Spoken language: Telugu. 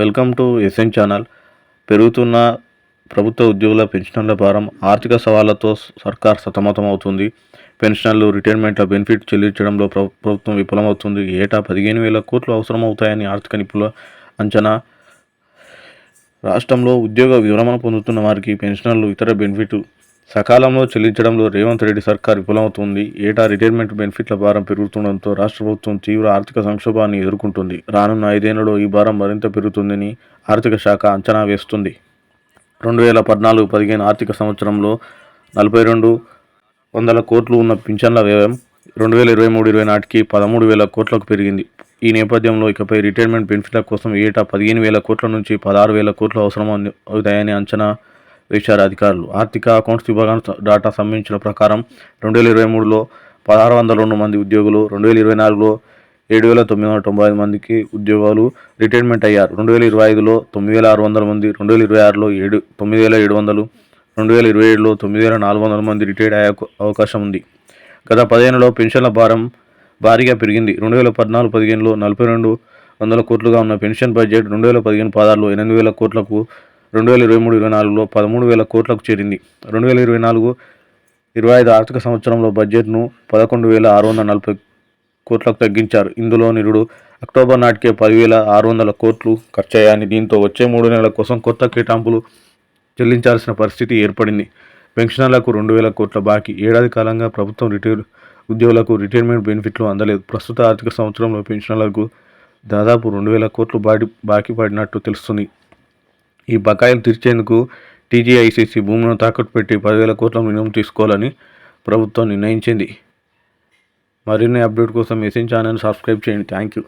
Welcome to SN channel. పెరుగుతున్న ప్రభుత్వ ఉద్యోగుల పెన్షన్ల భారం ఆర్థిక సవాళ్ళతో సర్కార్ సతమతమవుతుంది. పెన్షన్లు రిటైర్మెంట్ల బెనిఫిట్ చెల్లించడంలో ప్రభుత్వం విఫలమవుతుంది. ఏటా పదిహేను వేల కోట్లు అవసరమవుతాయని ఆర్థిక నిపుణుల అంచనా. రాష్ట్రంలో ఉద్యోగ విరమణ పొందుతున్న వారికి పెన్షన్లు ఇతర బెనిఫిట్ సకాలంలో చెల్లించడంలో రేవంత్ రెడ్డి సర్కార్ విఫలమవుతుంది. ఏటా రిటైర్మెంట్ బెనిఫిట్ల భారం పెరుగుతుండటంతో రాష్ట్ర ప్రభుత్వం తీవ్ర ఆర్థిక సంక్షోభాన్ని ఎదుర్కొంటుంది. రానున్న ఐదేళ్ళలో ఈ భారం మరింత పెరుగుతుందని ఆర్థిక శాఖ అంచనా వేస్తుంది. రెండు వేల పద్నాలుగు పదిహేను ఆర్థిక సంవత్సరంలో నలభై రెండు వందల కోట్లు ఉన్న పింఛన్ల వ్యయం రెండు వేల ఇరవై మూడు ఇరవై నాటికి పదమూడు వేల కోట్లకు పెరిగింది. ఈ నేపథ్యంలో ఇకపై రిటైర్మెంట్ బెనిఫిట్ల కోసం ఏటా పదిహేను వేల కోట్ల నుంచి పదహారు వేల కోట్లు అవసరం అవుతాయని అంచనా వేశారు అధికారులు ఆర్థిక అకౌంట్స్ విభాగం డాటా సంబంధించిన ప్రకారం రెండు వేల ఇరవై మూడులో పదహారు వందల రెండు మంది ఉద్యోగులు రెండు వేల ఇరవై నాలుగులో ఏడు వేల తొమ్మిది వందల తొంభై ఐదు మందికి ఉద్యోగాలు రిటైర్మెంట్ అయ్యారు. రెండు వేల ఇరవై ఐదులో తొమ్మిది వేల ఆరు వందల మంది రెండు వేల ఇరవై ఆరులో ఏడు తొమ్మిది వేల ఏడు వందలు రెండు వేల ఇరవై ఏడులో తొమ్మిది వేల నాలుగు వందల మంది రిటైర్డ్ అయ్యే అవకాశం ఉంది. గత పదిహేనులో పెన్షన్ల భారం భారీగా పెరిగింది. రెండు వేల పద్నాలుగు పదిహేనులో నలభై రెండు వందల కోట్లుగా ఉన్న పెన్షన్ బడ్జెట్ రెండు వేల పదిహేను పదహారులో ఎనిమిది వేల కోట్లకు రెండు వేల ఇరవై మూడు ఇరవై నాలుగులో పదమూడు వేల కోట్లకు చేరింది. రెండు వేల ఇరవై నాలుగు ఇరవై ఐదు ఆర్థిక సంవత్సరంలో బడ్జెట్ను పదకొండు వేల ఆరు వందల నలభై కోట్లకు తగ్గించారు. ఇందులో నిరుడు అక్టోబర్ నాటికే పదివేల ఆరు వందల కోట్లు ఖర్చయ్యాయని దీంతో వచ్చే మూడు నెలల కోసం కొత్త కేటాంపులు చెల్లించాల్సిన పరిస్థితి ఏర్పడింది. పెన్షనర్లకు రెండు వేల కోట్ల బాకీ. ఏడాది కాలంగా ప్రభుత్వం రిటైర్ ఉద్యోగులకు రిటైర్మెంట్ బెనిఫిట్లు అందలేదు. ప్రస్తుత ఆర్థిక సంవత్సరంలో పెన్షనర్లకు దాదాపు రెండు వేల కోట్లు బాడి బాకీ పడినట్టు తెలుస్తుంది. ఈ బకాయిలు తీర్చేందుకు టీజీఐసీసీ భూములను తాకట్టు పెట్టి పదివేల కోట్ల మినిమం తీసుకోవాలని ప్రభుత్వం నిర్ణయించింది. మరిన్ని అప్డేట్ కోసం మెసేజ్ ఛానల్ సబ్స్క్రైబ్ చేయండి. Thank you